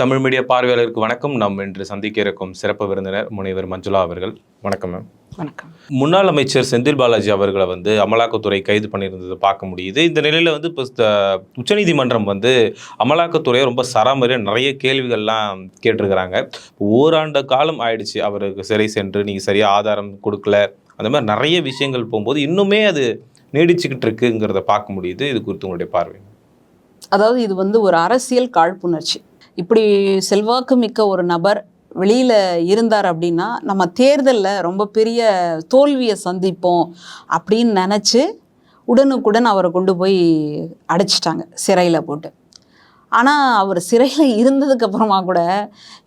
Tamil media பார்வையாளருக்கு வணக்கம். நாம் இன்று சந்திக்க இருக்கும் சிறப்பு விருந்தினர் முனைவர் மஞ்சுளா அவர்கள். வணக்கம் மேம். வணக்கம். முன்னாள் அமைச்சர் செந்தில் பாலாஜி அவர்களை வந்து அமலாக்கத்துறை கைது பண்ணியிருந்ததை பார்க்க முடியுது. இந்த நிலையில் வந்து இப்போ உச்சநீதிமன்றம் வந்து அமலாக்கத்துறையை ரொம்ப சராமரியாக நிறைய கேள்விகள்லாம் கேட்டிருக்கிறாங்க. ஓராண்டு காலம் ஆயிடுச்சு அவருக்கு சிறை சென்று நீங்கள் சரியாக ஆதாரம் கொடுக்கல. அந்த மாதிரி நிறைய விஷயங்கள் போகும்போது இன்னுமே அது நீடிச்சுக்கிட்டு இருக்குங்கிறத பார்க்க முடியுது. இது குறித்து உங்களுடைய பார்வை. அதாவது இது வந்து ஒரு அரசியல் காழ்ப்புணர்ச்சி. இப்படி செல்வாக்கு மிக்க ஒரு நபர் வெளியில் இருந்தார் அப்படின்னா நம்ம தேர்தலில் ரொம்ப பெரிய தோல்வியை சந்திப்போம் அப்படின்னு நினச்சி உடனுக்குடன் அவரை கொண்டு போய் அடைச்சிட்டாங்க சிறையில் போட்டு. ஆனால் அவர் சிறையில் இருந்ததுக்கப்புறமா கூட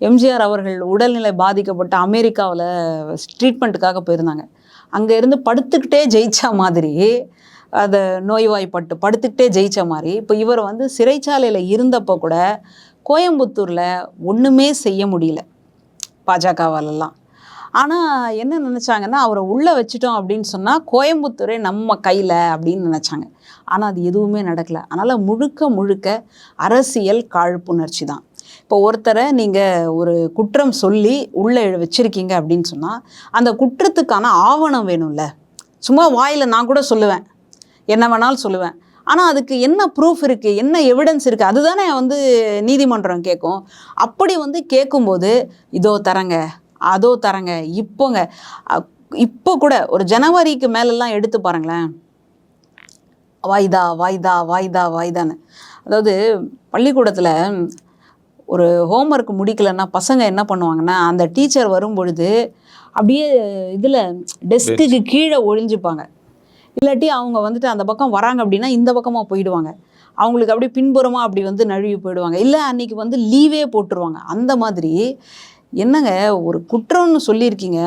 எம்ஜிஆர் அவர்கள் உடல்நிலை பாதிக்கப்பட்டு அமெரிக்காவில் ட்ரீட்மெண்ட்டுக்காக போயிருந்தாங்க. அங்கே இருந்து படுத்துக்கிட்டே ஜெயிச்ச மாதிரி அதை நோய்வாய்ப்பட்டு படுத்துக்கிட்டே ஜெயிச்ச மாதிரி இப்போ இவர் வந்து சிறைச்சாலையில் இருந்தப்போ கூட கோயம்புத்தூரில் ஒன்றுமே செய்ய முடியல பாஜகவாலெல்லாம் ஆனால் என்ன நினச்சாங்கன்னா அவரை உள்ளே வச்சுட்டோம் அப்படின்னு சொன்னால் கோயம்புத்தூரே நம்ம கையில் அப்படின்னு நினச்சாங்க. ஆனால் அது எதுவுமே நடக்கலை. அதனால் முழுக்க முழுக்க அரசியல் காழ்ப்புணர்ச்சி தான். இப்போ ஒருத்தரை நீங்கள் ஒரு குற்றம் சொல்லி உள்ளே வச்சுருக்கீங்க அப்படின்னு சொன்னால் அந்த குற்றத்துக்கான ஆவணம் வேணும்ல. சும்மா வாயில் நான் கூட சொல்லுவேன். என்ன வேணாலும் சொல்லுவேன். ஆனால் அதுக்கு என்ன ப்ரூஃப் இருக்குது என்ன எவிடன்ஸ் இருக்குது அதுதானே வந்து நீதிமன்றம் கேட்கும் அப்படி வந்து கேட்கும்போது இதோ தரங்க அதோ தரங்க இப்போங்க. இப்போ கூட ஒரு ஜனவரிக்கு மேலெல்லாம் எடுத்து பாருங்களேன். வாய்தா வாய்தா வாய்தா வாய்தான்னு. அதாவது பள்ளிக்கூடத்தில் ஒரு ஹோம்ஒர்க் முடிக்கலைன்னா பசங்க என்ன பண்ணுவாங்கன்னா அந்த டீச்சர் வரும் பொழுது அப்படியே இதில் டெஸ்க்குக்கு கீழே ஒழிஞ்சுப்பாங்க இல்லாட்டி அவங்க வந்துட்டு அந்த பக்கம் வராங்க அப்படின்னா இந்த பக்கமாக போயிடுவாங்க. அவங்களுக்கு அப்படியே பின்புறமாக அப்படி வந்து நழுவி போயிடுவாங்க. இல்லை அன்னைக்கு வந்து லீவே போட்டுருவாங்க. அந்த மாதிரி என்னங்க ஒரு குற்றம்னு சொல்லியிருக்கீங்க.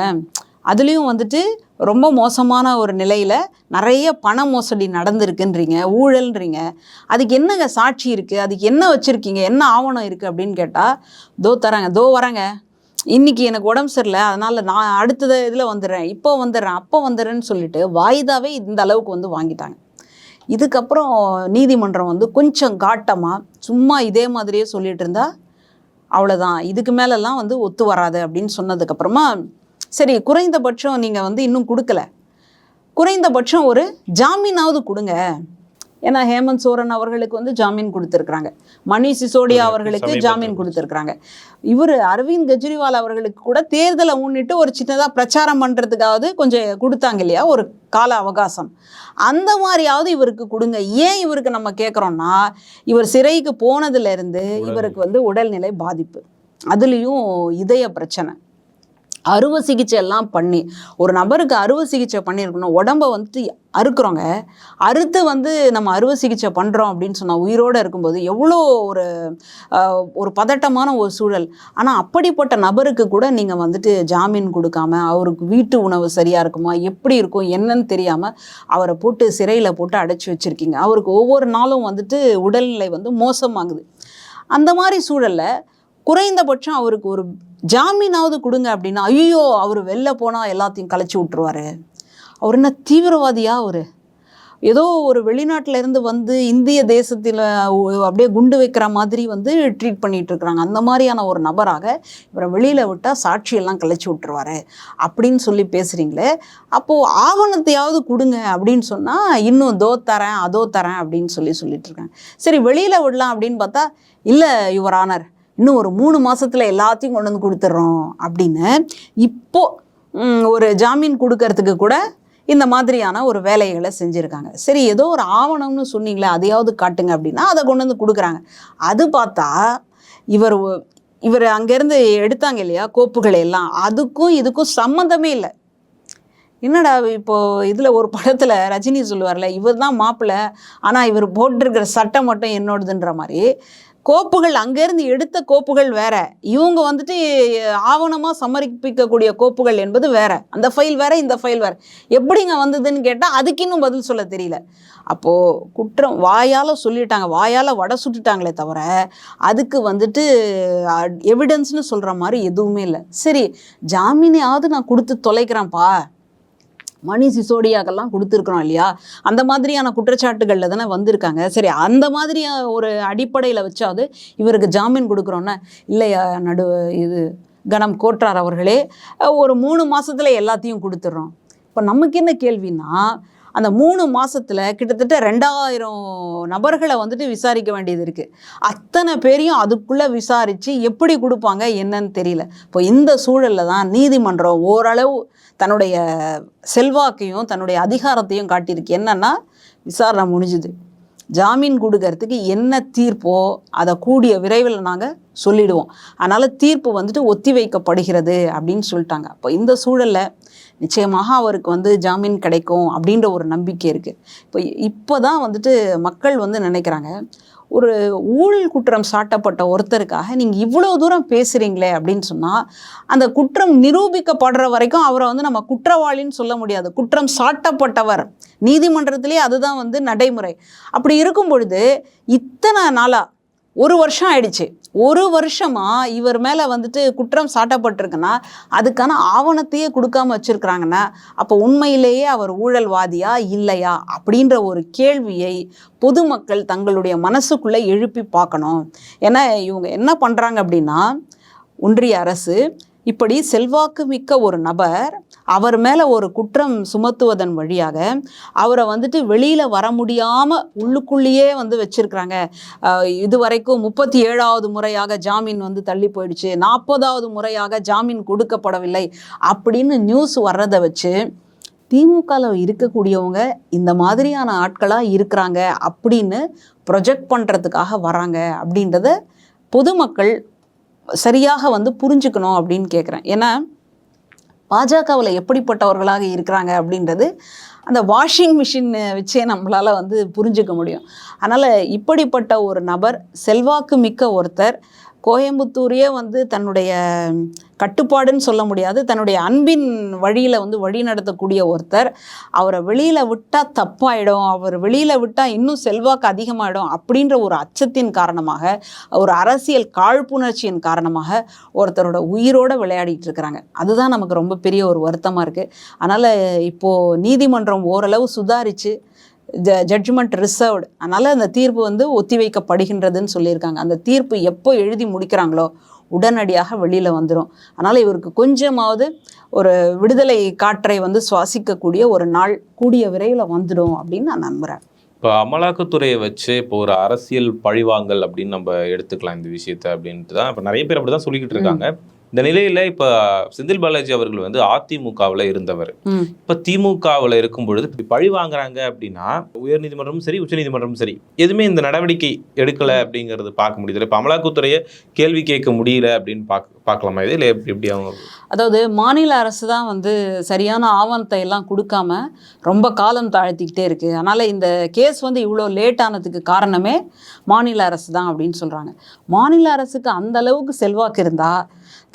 அதுலேயும் வந்துட்டு ரொம்ப மோசமான ஒரு நிலையில் நிறைய பண மோசடி நடந்திருக்குன்றீங்க ஊழல்ன்றீங்க. அதுக்கு என்னங்க சாட்சி இருக்குது அதுக்கு என்ன வச்சுருக்கீங்க? என்ன ஆவணம் இருக்குது அப்படின்னு கேட்டால் தோ தராங்க தோ வரேங்க. இன்னைக்கு எனக்கு உடம்பு சரியில்லை. அதனால் நான் அடுத்தது இதில் வந்துடுறேன். இப்போ வந்துடுறேன். அப்போ வந்துடுறேன்னு சொல்லிட்டு வாய்தாவே இந்த அளவுக்கு வந்து வாங்கிட்டாங்க. இதுக்கப்புறம் நீதிமன்றம் வந்து கொஞ்சம் காட்டமாக சும்மா இதே மாதிரியே சொல்லிட்டு இருந்தா அவ்வளோதான் இதுக்கு மேலெல்லாம் வந்து ஒத்து வராது அப்படின்னு சொன்னதுக்கப்புறமா சரி குறைந்தபட்சம் நீங்கள் வந்து இன்னும் கொடுக்கல. குறைந்தபட்சம் ஒரு ஜாமீனாவது கொடுங்க. ஏன்னா ஹேமந்த் சோரன் அவர்களுக்கு வந்து ஜாமீன் கொடுத்துருக்குறாங்க. மணிஷ் சிசோடியா அவர்களுக்கு ஜாமீன் கொடுத்துருக்குறாங்க. இவர் அரவிந்த் கெஜ்ரிவால் அவர்களுக்கு கூட தேர்தலை முன்னிட்டு ஒரு சின்னதாக பிரச்சாரம் பண்ணுறதுக்காவது கொஞ்சம் கொடுத்தாங்க இல்லையா? ஒரு கால அவகாசம். அந்த மாதிரியாவது இவருக்கு கொடுங்க. ஏன் இவருக்கு நம்ம கேட்குறோம்னா இவர் சிறைக்கு போனதுலேருந்து இவருக்கு வந்து உடல்நிலை பாதிப்பு. அதுலேயும் இதய பிரச்சனை. அறுவை சிகிச்சை எல்லாம் பண்ணி ஒரு நபருக்கு அறுவை சிகிச்சை பண்ணியிருக்கணும் உடம்ப வந்துட்டு அறுக்குறோங்க. அறுத்து வந்து நம்ம அறுவை சிகிச்சை பண்ணுறோம் அப்படின்னு சொன்னால் உயிரோடு இருக்கும்போது எவ்வளோ ஒரு ஒரு பதட்டமான ஒரு சூழல். ஆனால் அப்படிப்பட்ட நபருக்கு கூட நீங்கள் வந்துட்டு ஜாமீன் கொடுக்காம அவருக்கு வீட்டு உணவு சரியாக இருக்குமா எப்படி இருக்கும் என்னன்னு தெரியாமல் அவரை போட்டு சிறையில் போட்டு அடைச்சி வச்சுருக்கீங்க. அவருக்கு ஒவ்வொரு நாளும் வந்துட்டு உடல்நிலை வந்து மோசமாகுது. அந்த மாதிரி சூழல்ல குறைந்தபட்சம் அவருக்கு ஒரு ஜாமீனாவது கொடுங்க அப்படின்னா ஐயோ அவர் வெளில போனால் எல்லாத்தையும் கலைச்சி விட்டுருவாரு. அவர் என்ன தீவிரவாதியா அவர்? ஏதோ ஒரு வெளிநாட்டுல இருந்து வந்து இந்திய தேசத்தில் அப்படியே குண்டு வைக்கிற மாதிரி வந்து ட்ரீட் பண்ணிட்டு இருக்கிறாங்க அந்த மாதிரியான ஒரு நபராக இவரை வெளியில் விட்டால் சாட்சியெல்லாம் கலைச்சி விட்டுருவாரு அப்படின்னு சொல்லி பேசுகிறீங்களே அப்போது ஆவணத்தையாவது கொடுங்க அப்படின்னு சொன்னால் இன்னும் தோ தரேன் அதோ தரேன் அப்படின்னு சொல்லி சொல்லிட்டு இருக்காங்க சரி வெளியில் விடலாம் அப்படின்னு பார்த்தா இல்லை யுவர் ஆனர். இன்னும் ஒரு மூணு மாதத்தில் எல்லாத்தையும் கொண்டு வந்து கொடுத்துட்றோம் அப்படின்னு இப்போது ஒரு ஜாமீன் கொடுக்கறதுக்கு கூட இந்த மாதிரியான ஒரு வேலைகளை செஞ்சுருக்காங்க. சரி ஏதோ ஒரு ஆவணம்னு சொன்னீங்களே அதையாவது காட்டுங்க அப்படின்னா அதை கொண்டு வந்து கொடுக்குறாங்க. அது பார்த்தா இவர் இவர் அங்கேருந்து எடுத்தாங்க இல்லையா கோப்புகள் எல்லாம். அதுக்கும் இதுக்கும் சம்மந்தமே இல்லை. என்னடா இப்போது இதில் ஒரு படத்தில் ரஜினி சொல்லுவார்ல இவர் தான் மாப்பிள்ளை ஆனால் இவர் போட்டிருக்கிற சட்டம் மட்டும் என்னோடதுன்ற மாதிரி. கோப்புகள் அங்கேருந்து எடுத்த கோப்புகள் வேற. இவங்க வந்துட்டு ஆவணமாக சமர்ப்பிக்கக்கூடிய கோப்புகள் என்பது வேற. அந்த ஃபைல் வேற இந்த ஃபைல் வேற. எப்படிங்க வந்ததுன்னு கேட்டால் அதுக்கு இன்னும் பதில் சொல்ல தெரியல. அப்போது குற்றம் வாயால் சொல்லிட்டாங்க. வாயால் வடை சுட்டுட்டாங்களே தவிர அதுக்கு வந்துட்டு எவிடன்ஸ்னு சொல்கிற மாதிரி எதுவுமே இல்லை. சரி ஜாமீனையாவது நான் கொடுத்து தொலைக்கிறேன்ப்பா. மணி சிசோடியாக்கெல்லாம் கொடுத்துருக்குறோம் இல்லையா? அந்த மாதிரியான குற்றச்சாட்டுகளில் தானே வந்திருக்காங்க. சரி அந்த மாதிரி ஒரு அடிப்படையில் வச்சாவது இவருக்கு ஜாமீன் கொடுக்குறோன்னா இல்லையா நடு இது கணம் கோற்றார் அவர்களே? ஒரு மூணு மாதத்தில் எல்லாத்தையும் கொடுத்துட்றோம். இப்போ நமக்கு என்ன கேள்வின்னா அந்த மூணு மாதத்தில் கிட்டத்தட்ட ரெண்டாயிரம் நபர்களை வந்துட்டு விசாரிக்க வேண்டியது இருக்குது அத்தனை பேரையும் அதுக்குள்ளே விசாரித்து எப்படி கொடுப்பாங்க என்னன்னு தெரியல. இப்போ இந்த சூழலில் தான் நீதிமன்றம் ஓரளவு தன்னுடைய செல்வாக்கையும் தன்னுடைய அதிகாரத்தையும் காட்டியிருக்கு. என்னன்னா விசாரணை முடிஞ்சுது. ஜாமீன் கொடுக்கறதுக்கு என்ன தீர்ப்போ அதை கூடிய விரைவில் நாங்கள் சொல்லிடுவோம். அதனால் தீர்ப்பு வந்துட்டு ஒத்தி வைக்கப்படுகிறது அப்படின்னு சொல்லிட்டாங்க. அப்போ இந்த சூழலில் நிச்சயமாக அவருக்கு வந்து ஜாமீன் கிடைக்கும் அப்படின்ற ஒரு நம்பிக்கை இருக்குது இப்போ இப்போ தான் வந்துட்டு மக்கள் வந்து நினைக்கிறாங்க ஒரு ஊழல் குற்றம் சாட்டப்பட்ட ஒருத்தருக்காக நீங்கள் இவ்வளோ தூரம் பேசுகிறீங்களே அப்படின்னு சொன்னால் அந்த குற்றம் நிரூபிக்கப்படுற வரைக்கும் அவரை வந்து நம்ம குற்றவாளின்னு சொல்ல முடியாது. குற்றம் சாட்டப்பட்டவர். நீதிமன்றத்திலே அதுதான் வந்து நடைமுறை. அப்படி இருக்கும் பொழுது இத்தனை நாளாக ஒரு வருஷம் ஆயிடுச்சு. ஒரு வருஷமாக இவர் மேலே வந்துட்டு குற்றம் சாட்டப்பட்டிருக்குன்னா அதுக்கான ஆவணத்தையே கொடுக்காம வச்சிருக்கிறாங்கன்னா அப்போ உண்மையிலேயே அவர் ஊழல்வாதியா இல்லையா அப்படின்ற ஒரு கேள்வியை பொதுமக்கள் தங்களுடைய மனசுக்குள்ளே எழுப்பி பார்க்கணும். ஏன்னா இவங்க என்ன பண்ணுறாங்க அப்படின்னா ஒன்றிய அரசு இப்படி செல்வாக்கு மிக்க ஒரு நபர் அவர் மேலே ஒரு குற்றம் சுமத்துவதன் வழியாக அவரை வந்துட்டு வெளியில் வர முடியாமல் உள்ளுக்குள்ளேயே வந்து வச்சுருக்கிறாங்க. இது வரைக்கும் முப்பத்தி ஏழாவது முறையாக ஜாமீன் வந்து தள்ளி போயிடுச்சு. நாற்பதாவது முறையாக ஜாமீன் கொடுக்கப்படவில்லை அப்படின்னு நியூஸ் வர்றதை வச்சு திமுகவில் இருக்கக்கூடியவங்க இந்த மாதிரியான ஆட்களாக இருக்கிறாங்க அப்படின்னு ப்ரொஜெக்ட் பண்ணுறதுக்காக வராங்க அப்படின்றத பொதுமக்கள் சரியாக வந்து புரிஞ்சுக்கணும் அப்படின்னு கேட்குறேன் ஏன்னா பாஜகவில் எப்படிப்பட்டவர்களாக இருக்கிறாங்க அப்படின்றது அந்த வாஷிங் மிஷின் வச்சே நம்மளால் வந்து புரிஞ்சுக்க முடியும். அதனால் இப்படிப்பட்ட ஒரு நபர் செல்வாக்கு மிக்க ஒருத்தர் கோயம்புத்தூரையே வந்து தன்னுடைய கட்டுப்பாடுன்னு சொல்ல முடியாது. தன்னுடைய அன்பின் வழியில் வந்து வழி நடத்தக்கூடிய ஒருத்தர். அவரை வெளியில் விட்டால் தப்பாயிடும். அவர் வெளியில் விட்டால் இன்னும் செல்வாக்கு அதிகமாகிடும் அப்படின்ற ஒரு அச்சத்தின் காரணமாக ஒரு அரசியல் காழ்ப்புணர்ச்சியின் காரணமாக ஒருத்தரோட உயிரோட விளையாடிட்டு இருக்கிறாங்க. அதுதான் நமக்கு ரொம்ப பெரிய ஒரு வருத்தமாக இருக்குது அதனால் இப்போது நீதிமன்றம் ஓரளவு சுதாரித்து ஜ ஜட்ஜ்மெண்ட் ரிசர்வ்டு அதனால் அந்த தீர்ப்பு வந்து ஒத்திவைக்கப்படுகின்றதுன்னு சொல்லியிருக்காங்க. அந்த தீர்ப்பு எப்போ எழுதி முடிக்கிறாங்களோ உடனடியாக வெளியில் வந்துடும் அதனால் இவருக்கு கொஞ்சமாவது ஒரு விடுதலை காற்றை வந்து சுவாசிக்கக்கூடிய ஒரு நாள் கூடிய விரைவில் வந்துடும் அப்படின்னு நான் நம்புகிறேன் இப்போ அமலாக்கத்துறையை வச்சு இப்போ ஒரு அரசியல் பழிவாங்கல் அப்படின்னு நம்ம எடுத்துக்கலாம் இந்த விஷயத்த அப்படின்ட்டு தான். இப்போ நிறைய பேர் அப்படி தான் சொல்லிக்கிட்டு இருக்காங்க. இந்த நிலையில இப்போ செந்தில் பாலாஜி அவர்கள் வந்து அதிமுகவில் இருந்தவர். இப்போ திமுகவில் இருக்கும் பொழுது இப்படி பழி வாங்குறாங்க அப்படின்னா உயர்நீதிமன்றமும் சரி உச்சநீதிமன்றமும் சரி எதுவுமே இந்த நடவடிக்கை எடுக்கல அப்படிங்கிறது பார்க்க முடியுது இப்போ அமலாக்கத்துறையை கேள்வி கேட்க முடியல அப்படின்னு பார்க்க பார்க்கலாமா இது? இல்லை எப்படி எப்படி அவங்க அதாவது மாநில அரசு தான் வந்து சரியான ஆவணத்தை எல்லாம் கொடுக்காம ரொம்ப காலம் தாழ்த்திக்கிட்டே இருக்குது அதனால் இந்த கேஸ் வந்து இவ்வளோ லேட் ஆனதுக்கு காரணமே மாநில அரசு தான் அப்படின்னு சொல்கிறாங்க மாநில அரசுக்கு அந்த அளவுக்கு செல்வாக்கு இருந்தால்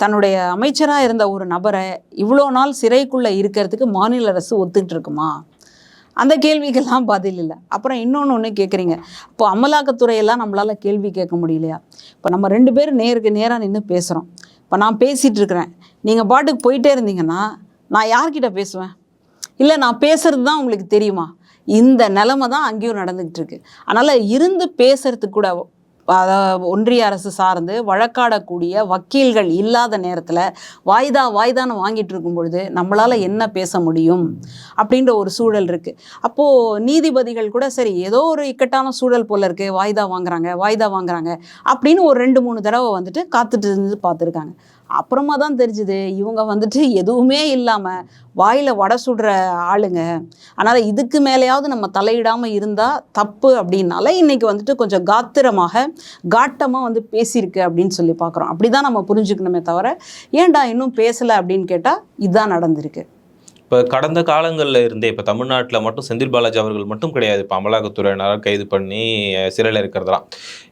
தன்னுடைய அமைச்சராக இருந்த ஒரு நபரை இவ்வளோ நாள் சிறைக்குள்ளே இருக்கிறதுக்கு மாநில அரசு ஒத்துக்கிட்டு இருக்குமா? அந்த கேள்விக்கெல்லாம் பதில் இல்லை. அப்புறம் இன்னொன்று ஒன்று கேட்குறீங்க இப்போ அமலாக்கத்துறையெல்லாம் நம்மளால் கேள்வி கேட்க முடியலையா? இப்போ நம்ம ரெண்டு பேரும் நேருக்கு நேராக நின்று பேசுகிறோம் இப்போ நான் பேசிகிட்டு இருக்கிறேன். நீங்கள் பாட்டுக்கு போயிட்டே இருந்தீங்கன்னா நான் யார்கிட்ட பேசுவேன்? இல்லை நான் பேசுறது தான் உங்களுக்கு தெரியுமா? இந்த நிலமை தான் அங்கேயும் நடந்துக்கிட்டு இருக்கு. அதனால் இருந்து பேசுறதுக்கு கூட ஒன்றிய அரசு சார்ந்து வழக்காடக்கூடிய வக்கீல்கள் இல்லாத நேரத்தில் வாய்தா வாய்தான்னு வாங்கிட்டு இருக்கும் பொழுது நம்மளால் என்ன பேச முடியும் அப்படின்ற ஒரு சூழல் இருக்குது அப்போது நீதிபதிகள் கூட சரி ஏதோ ஒரு இக்கட்டான சூழல் போல் இருக்குது வாய்தா வாங்குறாங்க வாய்தா வாங்குறாங்க அப்படின்னு ஒரு ரெண்டு மூணு தடவை வந்துட்டு காத்துட்டு இருந்து பார்த்துருக்காங்க. அப்புறமா தான் தெரிஞ்சுது இவங்க வந்துட்டு எதுவுமே இல்லாமல் வாயில் வடை சுடுற ஆளுங்க. அதனால் இதுக்கு மேலேயாவது நம்ம தலையிடாமல் இருந்தால் தப்பு அப்படின்னால இன்னைக்கு வந்துட்டு கொஞ்சம் காத்திரமாக காட்டமாக வந்து பேசியிருக்கு அப்படின்னு சொல்லி பார்க்குறோம். அப்படி தான் நம்ம புரிஞ்சுக்கணுமே தவிர ஏன்டா இன்னும் பேசலை அப்படின்னு கேட்டால் இதுதான் நடந்திருக்கு. இப்போ கடந்த காலங்களில் இருந்தே இப்போ தமிழ்நாட்டில் மட்டும் செந்தில் பாலாஜி அவர்கள் மட்டும் கிடையாது. இப்போ அமலாக்கத்துறையினரால் கைது பண்ணி சிறையில் இருக்கிறதெல்லாம்.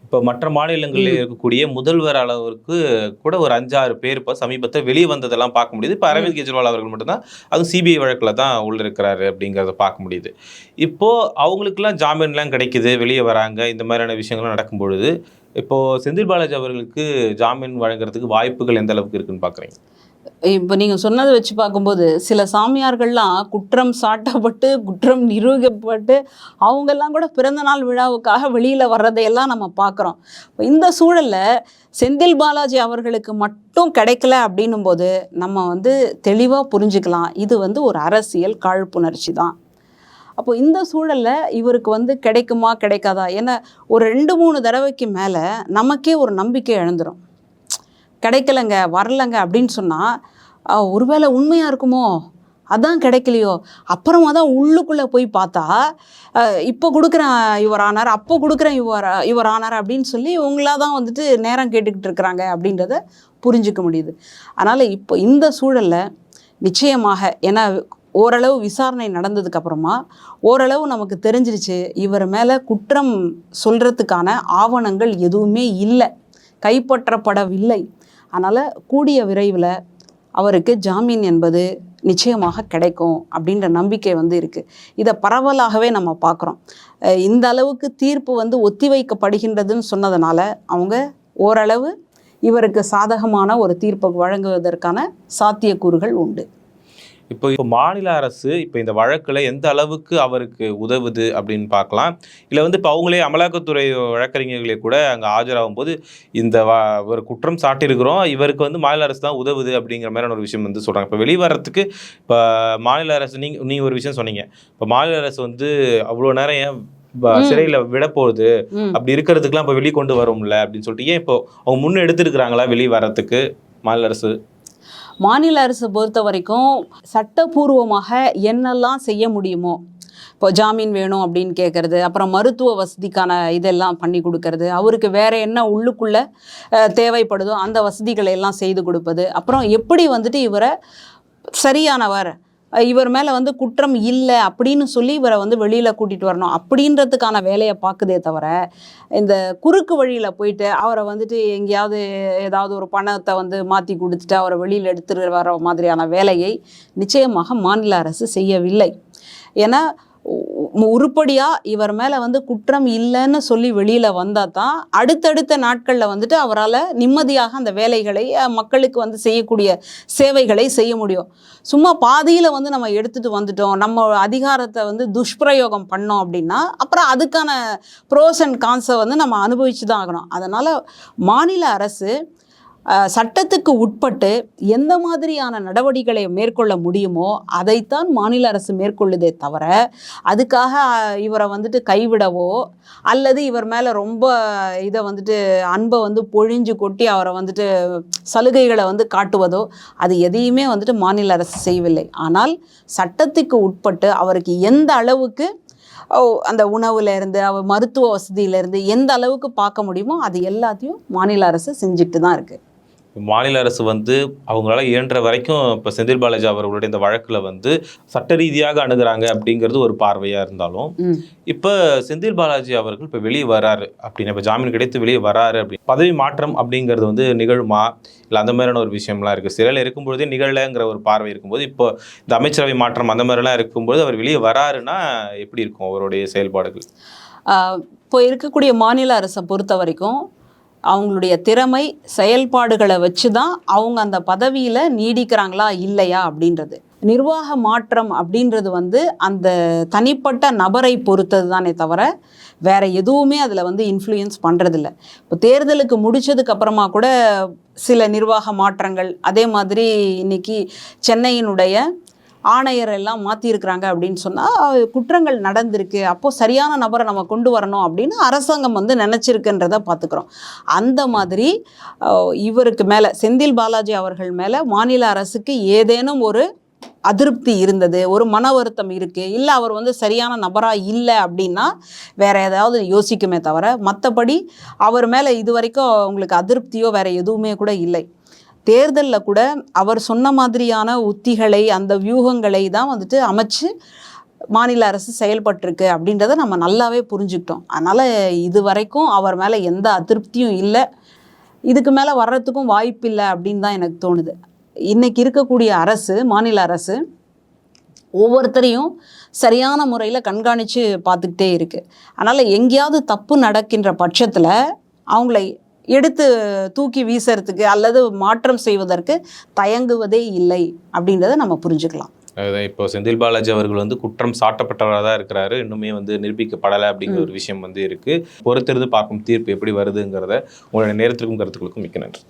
இப்போ மற்ற மாநிலங்களில் இருக்கக்கூடிய முதல்வர் அளவிற்கு கூட ஒரு அஞ்சாறு பேர் இப்போ சமீபத்தில் வெளியே வந்ததெல்லாம் பார்க்க முடியுது. இப்போ அரவிந்த் கெஜ்ரிவால் அவர்கள் மட்டும்தான் அதுவும் சிபிஐ வழக்கில் தான் உள்ள இருக்கிறாரு அப்படிங்கிறத பார்க்க முடியுது. இப்போ அவங்களுக்குலாம் ஜாமீன்லாம் கிடைக்குது வெளியே வராங்க இந்த மாதிரியான விஷயங்கள்லாம் நடக்கும் பொழுது இப்போ செந்தில் பாலாஜி அவர்களுக்கு ஜாமீன் வழங்குறதுக்கு வாய்ப்புகள் எந்த அளவுக்கு இருக்குன்னு பார்க்குறீங்க இப்போ நீங்கள் சொன்னதை வச்சு பார்க்கும்போது சில சாமியார்கள்லாம் குற்றம் சாட்டப்பட்டு குற்றம் நிரூபிக்கப்பட்டு அவங்கெல்லாம் கூட பிறந்தநாள் விழாவுக்காக வெளியில் வர்றதையெல்லாம் நம்ம பார்க்குறோம். இந்த சூழலில் செந்தில் பாலாஜி அவர்களுக்கு மட்டும் கிடைக்கல அப்படின்னும் போது நம்ம வந்து தெளிவாக புரிஞ்சுக்கலாம். இது வந்து ஒரு அரசியல் காழ்ப்புணர்ச்சி தான். அப்போ இந்த சூழலில் இவருக்கு வந்து கிடைக்குமா கிடைக்காதா? ஏன்னா ஒரு ரெண்டு மூணு தடவைக்கு மேலே நமக்கே ஒரு நம்பிக்கை இழந்துரும் கிடைக்கலங்க வரலங்க அப்படின்னு சொன்னால் ஒருவேளை உண்மையாக இருக்குமோ? அதான் கிடைக்கலையோ? அப்புறமா தான் உள்ளுக்குள்ளே போய் பார்த்தா இப்போ கொடுக்குறேன் இவர் ஆனார் அப்போ கொடுக்குறேன் இவர் இவர் ஆனார் அப்படின்னு சொல்லி இவங்களா தான் வந்துட்டு நேரம் கேட்டுக்கிட்டு இருக்கிறாங்க அப்படின்றத புரிஞ்சுக்க முடியுது. அதனால் இப்போ இந்த சூழலில் நிச்சயமாக ஏன்னா ஓரளவு விசாரணை நடந்ததுக்கப்புறமா ஓரளவு நமக்கு தெரிஞ்சிருச்சு இவர் மேலே குற்றம் சொல்கிறதுக்கான ஆவணங்கள் எதுவுமே இல்லை கைப்பற்றப்படவில்லை. அதனால் கூடிய விரைவில் அவருக்கு ஜாமீன் என்பது நிச்சயமாக கிடைக்கும் அப்படின்ற நம்பிக்கை வந்து இருக்குது இதை பரவலாகவே நம்ம பார்க்குறோம் இந்த அளவுக்கு தீர்ப்பு வந்து ஒத்திவைக்கப்படுகின்றதுன்னு சொன்னதுனால அவங்க ஓரளவு இவருக்கு சாதகமான ஒரு தீர்ப்பை வழங்குவதற்கான சாத்தியக்கூறுகள் உண்டு. இப்போ இப்போ மாநில அரசு இப்போ இந்த வழக்கில் எந்த அளவுக்கு அவருக்கு உதவுது அப்படின்னு பார்க்கலாம். இல்லை வந்து இப்போ அவங்களே அமலாக்கத்துறை வழக்கறிஞர்களே கூட அங்கே ஆஜராகும் போது இந்த ஒரு குற்றம் சாட்டியிருக்கிறோம் இவருக்கு வந்து மாநில அரசு தான் உதவுது அப்படிங்கிற மாதிரியான ஒரு விஷயம் வந்து சொல்கிறாங்க இப்போ வெளியே வர்றதுக்கு இப்போ மாநில அரசு நீங்கள் நீங்கள் ஒரு விஷயம் சொன்னீங்க. இப்போ மாநில அரசு வந்து அவ்வளோ நேரம் ஏன். சிறையில் விட போகுது? அப்படி இருக்கிறதுக்குலாம் இப்போ வெளியே கொண்டு வரும்ல அப்படின்னு சொல்லிட்டு ஏன் இப்போ அவங்க முன்னே எடுத்துருக்குறாங்களா வெளியே வர்றதுக்கு மாநில அரசு? மாநில அரசு பொறுத்த வரைக்கும் சட்டபூர்வமாக என்னெல்லாம் செய்ய முடியுமோ இப்போ ஜாமீன் வேணும் அப்படின்னு கேட்குறது அப்புறம் மருத்துவ வசதிக்கான இதெல்லாம் பண்ணி கொடுக்கறது அவருக்கு வேறு என்ன உள்ளுக்குள்ளே தேவைப்படுதோ அந்த வசதிகளை எல்லாம் செய்து கொடுப்பது அப்புறம் எப்படி வந்துட்டு இவரை சரியானவர் இவர் மேலே வந்து குற்றம் இல்லை அப்படின்னு சொல்லி இவரை வந்து வெளியில் கூட்டிகிட்டு வரணும் அப்படின்றதுக்கான வேலையை பார்க்குதே தவிர இந்த குறுக்கு வழியில் போயிட்டு அவரை வந்துட்டு எங்கேயாவது ஏதாவது ஒரு பணத்தை வந்து மாற்றி கொடுத்துட்டு அவரை வெளியில் எடுத்துகிட்டு வர மாதிரியான வேலையை நிச்சயமாக மாநில அரசு செய்யவில்லை. ஏன்னா உருப்படியாக இவர் மேலே வந்து குற்றம் இல்லைன்னு சொல்லி வெளியில் வந்தால் தான் அடுத்தடுத்த நாட்களில் வந்துட்டு அவரால் நிம்மதியாக அந்த வேலைகளை மக்களுக்கு வந்து செய்யக்கூடிய சேவைகளை செய்ய முடியும். சும்மா பாதியில் வந்து நம்ம எடுத்துகிட்டு வந்துட்டோம் நம்ம அதிகாரத்தை வந்து துஷ்பிரயோகம் பண்ணோம் அப்படின்னா அப்புறம் அதுக்கான ப்ரோஸ் அண்ட் கான்ஸை வந்து நம்ம அனுபவிச்சு தான் ஆகணும். அதனால் மாநில அரசு சட்டத்துக்கு உட்பட்டு எந்த மாதிரியான நடவடிக்கைகளை மேற்கொள்ள முடியுமோ அதைத்தான் மாநில அரசு மேற்கொள்ளுதே தவிர அதுக்காக இவரை வந்துட்டு கைவிடவோ அல்லது இவர் மேலே ரொம்ப இதை வந்துட்டு அன்பை வந்து பொழிஞ்சு கொட்டி அவரை வந்துட்டு சலுகைகளை வந்து காட்டுவதோ அது எதையுமே வந்துட்டு மாநில அரசு செய்யவில்லை. ஆனால் சட்டத்துக்கு உட்பட்டு அவருக்கு எந்த அளவுக்கு அந்த உணவுலேருந்து அவ மருத்துவ வசதியிலேருந்து எந்த அளவுக்கு பார்க்க முடியுமோ அது எல்லாத்தையும் மாநில அரசு செஞ்சுட்டு தான் இருக்குது மாநில அரசு வந்து அவங்களால இயன்ற வரைக்கும் இப்போ செந்தில் பாலாஜி அவர்களுடைய இந்த வழக்கில் வந்து சட்ட ரீதியாக அணுகுறாங்க அப்படிங்கிறது ஒரு பார்வையாக இருந்தாலும். இப்போ செந்தில் பாலாஜி அவர்கள் இப்போ வெளியே வராரு அப்படின்னு இப்போ ஜாமீன் கிடைத்து வெளியே வராரு அப்படி பதவி மாற்றம் அப்படிங்கிறது வந்து நிகழுமா? இல்லை அந்த மாதிரியான ஒரு விஷயம்லாம் இருக்குது சிறையில் இருக்கும்பொழுதே நிகழலைங்கிற ஒரு பார்வை இருக்கும்போது இப்போ இந்த அமைச்சரவை மாற்றம் அந்த மாதிரிலாம் இருக்கும்போது அவர் வெளியே வராருன்னா எப்படி இருக்கும் அவருடைய செயல்பாடுகள்? ஆஹ் இப்போ இருக்கக்கூடிய மாநில அரசை பொறுத்த வரைக்கும் அவங்களுடைய திறமை செயல்பாடுகளை வச்சு தான் அவங்க அந்த பதவியில் நீடிக்கிறாங்களா இல்லையா அப்படின்றது. நிர்வாக மாற்றம் அப்படின்றது வந்து அந்த தனிப்பட்ட நபரை பொறுத்தது தானே தவிர வேற எதுவுமே அதில் வந்து இன்ஃப்ளூயன்ஸ் பண்ணுறதில்ல இப்போ தேர்தலுக்கு முடிச்சதுக்கப்புறமா கூட சில நிர்வாக மாற்றங்கள் அதே மாதிரி இன்னைக்கு சென்னையினுடைய ஆணையர் எல்லாம் மாற்றிருக்கிறாங்க அப்படின்னு சொன்னால் குற்றங்கள் நடந்திருக்கு. அப்போது சரியான நபரை நம்ம கொண்டு வரணும் அப்படின்னு அரசாங்கம் வந்து நினச்சிருக்குன்றதை பார்த்துக்கிறோம் அந்த மாதிரி இவருக்கு மேலே செந்தில் பாலாஜி அவர்கள் மேலே மாநில அரசுக்கு ஏதேனும் ஒரு அதிருப்தி இருந்தது ஒரு மன வருத்தம் இருக்குது இல்லை அவர் வந்து சரியான நபராக இல்லை அப்படின்னா வேற ஏதாவது யோசிக்குமே தவிர மற்றபடி அவர் மேலே இது வரைக்கும் அவங்களுக்கு அதிருப்தியோ வேற எதுவுமே கூட இல்லை. தேர்தலில் கூட அவர் சொன்ன மாதிரியான உத்திகளை அந்த வியூகங்களை தான் வந்துட்டு அமைச்சு மாநில அரசு செயல்பட்டிருக்கு அப்படின்றத நம்ம நல்லாவே புரிஞ்சுக்கிட்டோம். அதனால் இது வரைக்கும் அவர் மேலே எந்த அதிருப்தியும் இல்லை. இதுக்கு மேலே வர்றதுக்கும் வாய்ப்பில்லை அப்படின்னு தான் எனக்கு தோணுது. இன்றைக்கி இருக்கக்கூடிய அரசு மாநில அரசு ஒவ்வொருத்தரையும் சரியான முறையில் கண்காணித்து பார்த்துக்கிட்டே இருக்குது அதனால் எங்கேயாவது தப்பு நடக்கின்ற பட்சத்தில் அவங்களை எடுத்து தூக்கி வீசறதுக்கு அல்லது மாற்றம் செய்வதற்கு தயங்குவதே இல்லை அப்படின்றத நம்ம புரிஞ்சுக்கலாம். அதான் இப்போ செந்தில் பாலாஜி அவர்கள் வந்து குற்றம் சாட்டப்பட்டவராக தான் இருக்கிறாரு. இன்னுமே வந்து நிரூபிக்கப்படலை அப்படிங்கிற ஒரு விஷயம் வந்து இருக்கு. பொறுத்திருந்து பார்க்கும் தீர்ப்பு எப்படி வருதுங்கிறத உங்களுடைய நேரத்திற்கும் கருத்துக்களுக்கும் மிக்க நன்றி.